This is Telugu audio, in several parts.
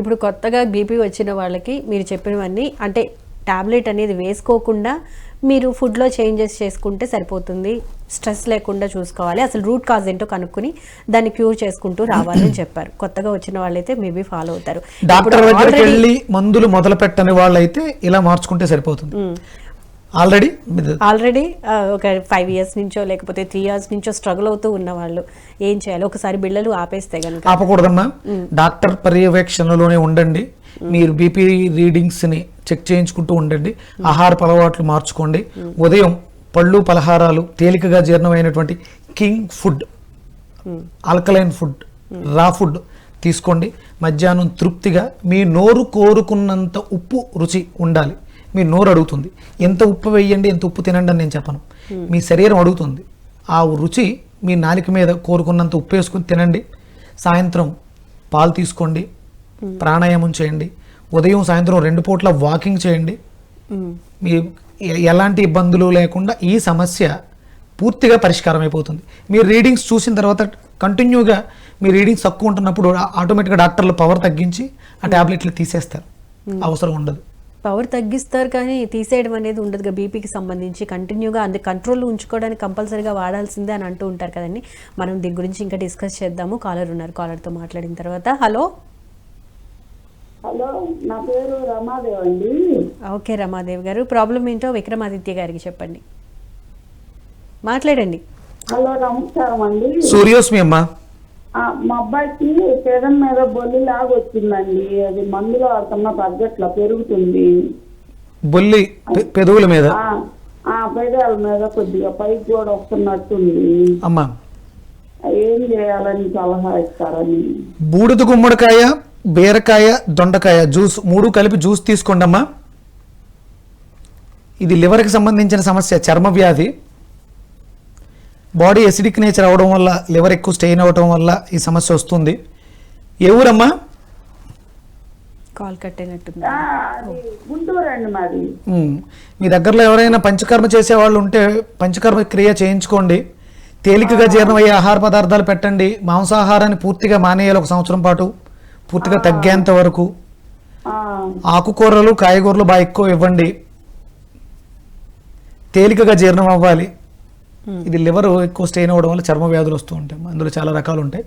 ఇప్పుడు కొత్తగా బీపీ వచ్చిన వాళ్ళకి మీరు చెప్పినవన్నీ అంటే టాబ్లెట్ అనేది వేసుకోకుండా మీరు ఫుడ్లో చేంజెస్ చేసుకుంటే సరిపోతుంది. స్ట్రెస్ లేకుండా చూసుకోవాలి. అసలు రూట్ కాజ్ ఏంటో కనుక్కుని దాన్ని క్యూర్ చేసుకుంటూ రావాలని చెప్పారు. కొత్తగా వచ్చిన వాళ్ళైతే మేబీ ఫాలో అవుతారు. డాక్టర్ మందులు మొదలు పెట్టని వాళ్ళైతే ఇలా మార్చుకుంటే సరిపోతుంది. ఆల్రెడీ ఆల్రెడీ ఒక ఫైవ్ ఇయర్స్ నుంచో లేకపోతే త్రీ ఇయర్స్ నుంచో స్ట్రగుల్ అవుతూ ఉన్న వాళ్ళు ఏం చేయాలి? ఒకసారి బిళ్ళలు ఆపేస్తే కనుక ఆపకూడదమ్మా. డాక్టర్ పర్యవేక్షణలోనే ఉండండి. మీరు బీపీ రీడింగ్స్ని చెక్ చేయించుకుంటూ ఉండండి. ఆహారపు అలవాట్లు మార్చుకోండి. ఉదయం పళ్ళు పలహారాలు తేలికగా జీర్ణమైనటువంటి king food alkaline food raw food తీసుకోండి. మధ్యాహ్నం తృప్తిగా మీ నోరు కోరుకున్నంత ఉప్పు రుచి ఉండాలి. మీ నోరు అడుగుతుంది. ఎంత ఉప్పు వేయండి ఎంత ఉప్పు తినండి అని నేను చెప్పను. మీ శరీరం అడుగుతుంది. ఆ రుచి మీ నాలిక మీద కోరుకున్నంత ఉప్పు వేసుకుని తినండి. సాయంత్రం పాలు తీసుకోండి. ప్రాణాయామం చేయండి. ఉదయం సాయంత్రం రెండు పూట్ల వాకింగ్ చేయండి. మ్మ్. మీ ఎలాంటి ఇబ్బందులు లేకుండా ఈ సమస్య పూర్తిగా పరిష్కారం అయిపోతుంది. మీరు రీడింగ్స్ చూసిన తర్వాత కంటిన్యూగా మీ రీడింగ్స్ తక్కువ ఉంటున్నప్పుడు ఆటోమేటిక్గా డాక్టర్లు పవర్ తగ్గించి ఆ టాబ్లెట్లు తీసేస్తారు. అవసరం ఉండదు. పవర్ తగ్గిస్తారు కానీ తీసేయడం అనేది ఉండదు బీపీకి సంబంధించి. కంటిన్యూగా అందు కంట్రోల్ ఉంచుకోవడానికి కంపల్సరీగా వాడాల్సిందే అని అంటూ ఉంటారు కదండి. మనం దీని గురించి ఇంకా డిస్కస్ చేద్దాము. కాలర్ ఉన్నారు. కాలర్తో మాట్లాడిన తర్వాత. హలో హలో నా పేరు రమాదేవ్ అండి. ఓకే రమాదేవి గారు. ప్రాబ్లం ఏంటో విక్రమాదిత్య గారికి చెప్పండి. మాట్లాడండి. హలో నమస్కారం అండి. సూర్యోస్మి అమ్మా. మా అబ్బాయికి పెదం మీద బొల్లి లాగా వచ్చిందండి. అది మందులో వాడుతున్నా తగ్గట్లా పెరుగుతుంది. బొల్లి పెదవుల మీద? పెదాల మీద కొద్దిగా పైకి కూడా వస్తున్నట్టుంది. అమ్మా. ఏం చేయాలని సలహా ఇస్తారని. బూడిద గుమ్మడికాయ బీరకాయ దొండకాయ జ్యూస్ మూడు కలిపి జ్యూస్ తీసుకోండి అమ్మా ఇది లివర్కి సంబంధించిన సమస్య చర్మ వ్యాధి. బాడీ ఎసిడిక్ నేచర్ అవడం వల్ల లివర్ ఎక్కువ స్టెయిన్ అవ్వడం వల్ల ఈ సమస్య వస్తుంది. ఏ ఊరమ్మా? కాల్ కట్ అయినట్టుంది ఆ, అది గుంటూరు అండి మాది. మీ దగ్గరలో ఎవరైనా పంచకర్మ చేసే వాళ్ళు ఉంటే పంచకర్మ క్రియ చేయించుకోండి. తేలికగా జీర్ణమయ్యే ఆహార పదార్థాలు పెట్టండి. మాంసాహారాన్ని పూర్తిగా మానేయాలి ఒక సంవత్సరం పాటు. పూర్తిగా తగ్గేంత వరకు. ఆ, ఆకుకూరలు కాయగూరలు బాగా ఎక్కువ ఇవ్వండి. తేలికగా జీర్ణం అవ్వాలి. ఇది లివర్ ఎక్కువ స్టెయిన్ అవ్వడం వల్ల చర్మ వ్యాధులు వస్తూ ఉంటాయి. అందులో చాలా రకాలు ఉంటాయి.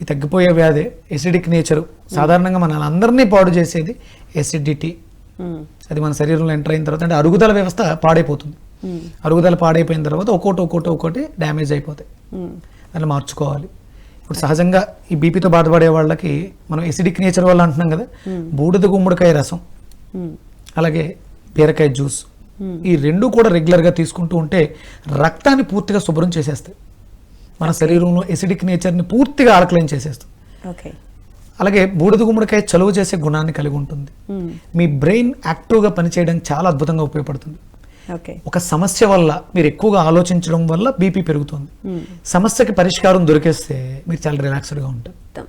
ఇది తగ్గిపోయే వ్యాధి ఎసిడిక్ నేచర్ సాధారణంగా మన అందరినీ పాడు చేసేది ఎసిడిటీ మ్మ్. అది మన శరీరంలో ఎంటర్ అయిన తర్వాత అంటే అరుగుదల వ్యవస్థ పాడైపోతుంది. అరుగుదల పాడైపోయిన తర్వాత ఒక్కోటి ఒక్కోటి ఒక్కోటి డ్యామేజ్ అయిపోతాయి. దాన్ని మార్చుకోవాలి. ఇప్పుడు సహజంగా ఈ బీపీతో బాధపడే వాళ్ళకి మనం ఎసిడిక్ నేచర్ వల్ల అంటున్నాం కదా. బూడిద గుమ్మడికాయ రసం. అలాగే బీరకాయ జ్యూస్. ఈ రెండు కూడా రెగ్యులర్గా తీసుకుంటూ ఉంటే రక్తాన్ని పూర్తిగా శుభ్రం చేసేస్తాయి. మన శరీరంలో ఎసిడిక్ నేచర్ని పూర్తిగా ఆల్కలైన్ చేసేస్తుంది ఓకే అలాగే బూడిద గుమ్మడికాయ చలువ చేసే గుణాన్ని కలిగి ఉంటుంది. మ్మ్. మీ బ్రెయిన్ యాక్టివ్గా పనిచేయడానికి చాలా అద్భుతంగా ఉపయోగపడుతుంది. ఒక సమస్య వల్ల మీరు ఎక్కువగా ఆలోచించడం వల్ల బీపీ పెరుగుతుంది. సమస్యకి పరిష్కారం దొరికేస్తే మీరు చాలా రిలాక్స్డ్గా ఉంటారు.